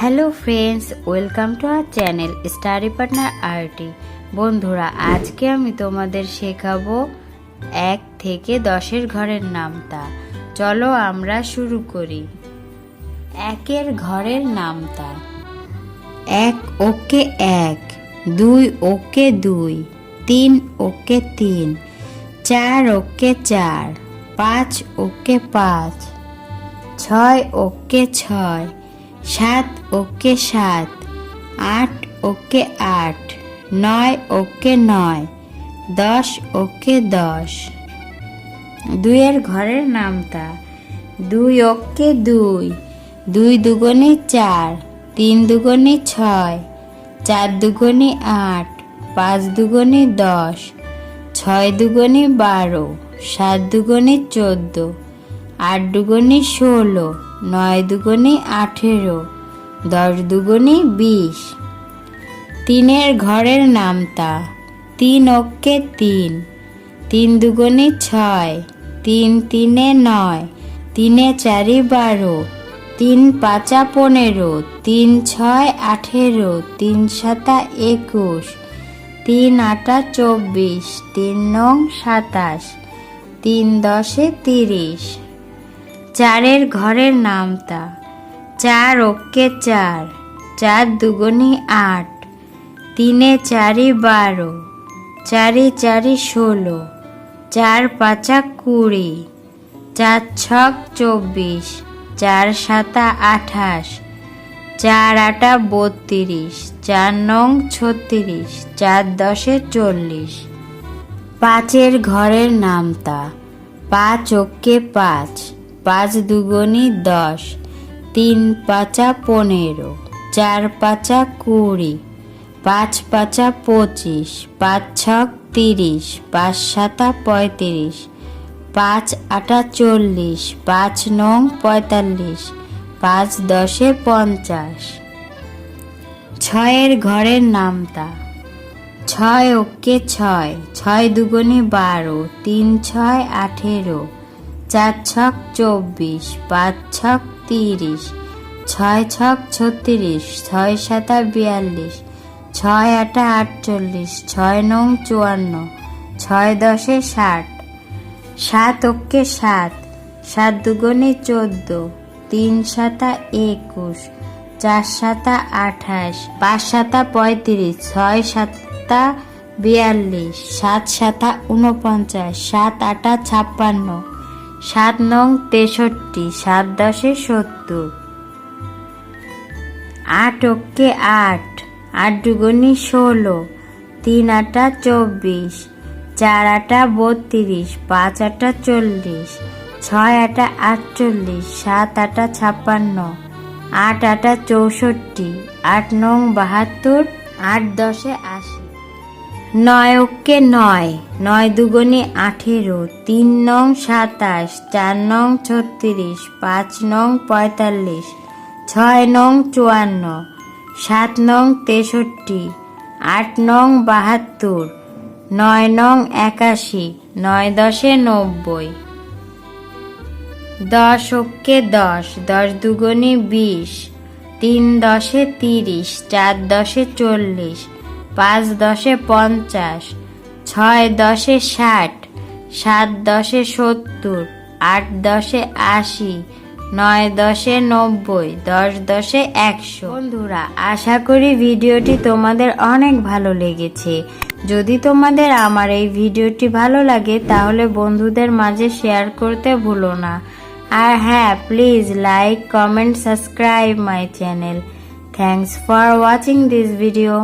Hello friends, welcome to our channel study partner RT. বন্ধুরা, আজকে আমি তোমাদের শেখাবো এক থেকে দশের ঘরের নামতা চলো আমরা শুরু করি। একের ঘরের নামতা এক ওকে এক, দুই ওকে দুই, তিন ওকে তিন, চার ওকে চার, পাঁচ ওকে পাঁচ, ছয় ওকে ছয় সাত ওকে সাত, আট ওকে আট, নয় ওকে নয়, দশ ওকে দশ। দুইয়ের ঘরের নামতা, দুই ওকে দুই দুই দুগুণে চার, তিন দুগুণে ছয়, চার দুগুণে আট, পাঁচ দুগুণে দশ, ছয় দুগুণে বারো, সাত দুগুণে চোদ্দ। আট দুগুণে ষোলো, নয় দুগুণে আঠেরো, দশ দুগুণে বিশ। তিনের ঘরের নামতা, তিন অক্ষে তিন তিন দুগুণে ছয়, তিন তিনে নয়, তিনে চারি বারো, তিন পাঁচা পনেরো, তিন ছয় আঠেরো, তিন সাতা একুশ, তিন আটা চব্বিশ, তিন নং সাতাশ, তিন দশে তিরিশ। চারের ঘরের নামতা চার ওকে চার চার দুগুনি আট, তিনে চারি বারো, চারি চারি ষোলো, চার পাঁচা কুড়ি, চার ছক চব্বিশ, চার সাতা আঠাশ, চার আটা বত্রিশ, চার নং ছত্রিশ, চার দশে চল্লিশ। পাঁচের ঘরের নামতা পাঁচ ওকে পাঁচ পাঁচ দুগুনি দশ, তিন পাঁচা পনেরো, চার পাঁচা কুড়ি, পাঁচ পাঁচা পঁচিশ, পাঁচ ছক তিরিশ, পাঁচ সাতা পঁয়ত্রিশ, পাঁচ আটা চল্লিশ, পাঁচ নং পঁয়তাল্লিশ, পাঁচ দশে পঞ্চাশ। ছয়ের ঘরের নামতা। ছয় ওকে ছয় ছয় দুগুণে বারো, তিন ছয় আঠেরো চার ছক চব্বিশ, পাঁচ ছক তিরিশ, ছয় ছক ছত্রিশ, ছয় সাতা বিয়াল্লিশ, ছয় আটা আটচল্লিশ ছয় নং চুয়ান্ন, ছয় দশে ষাট, সাত ওকে সাত সাত দুগুণে চোদ্দ, তিন সাতা একুশ, চার সাতা আঠাশ, পাঁচ সাতা পঁয়ত্রিশ, ছয় সাতা বিয়াল্লিশ, সাত সাতা উনপঞ্চাশ সাত আটা ছাপ্পান্ন সাত নং তেষট্টি, সাত দশে সত্তর। আট ওকে আট আট দুগুনি ষোলো, তিন আটা চব্বিশ, চার আটা বত্রিশ, পাঁচ আটা চল্লিশ, ছয় আটা আটচল্লিশ, সাত আটা ছাপ্পান্ন, আট আটা চৌষট্টি, আট নং বাহাত্তর, আট দশে আশি। নয় ওকে নয় নয় দুগুণে আঠেরো, তিন নং সাতাশ, চার নং ছত্রিশ, পাঁচ নং পঁয়তাল্লিশ, ছয় নং চুয়ান্ন, সাত নং তেষট্টি, আট নং বাহাত্তর, নয় নং একাশি, নয় দশে নব্বই। দশ ওকে দশ দশ দুগুণে বিশ, তিন দশে তিরিশ, চার দশে চল্লিশ পাঁচ দশে পঞ্চাশ, ছয় দশে ষাট, সাত দশে সত্তর, আট দশে আশি, নয় দশে নব্বই, দশ দশে একশো। বন্ধুরা, আশা করি ভিডিওটি তোমাদের অনেক ভালো লেগেছে। যদি তোমাদের আমার এই ভিডিওটি ভালো লাগে, তাহলে বন্ধুদের মাঝে শেয়ার করতে ভুলো না। আর হ্যাঁ please like comment subscribe my channel thanks for watching this video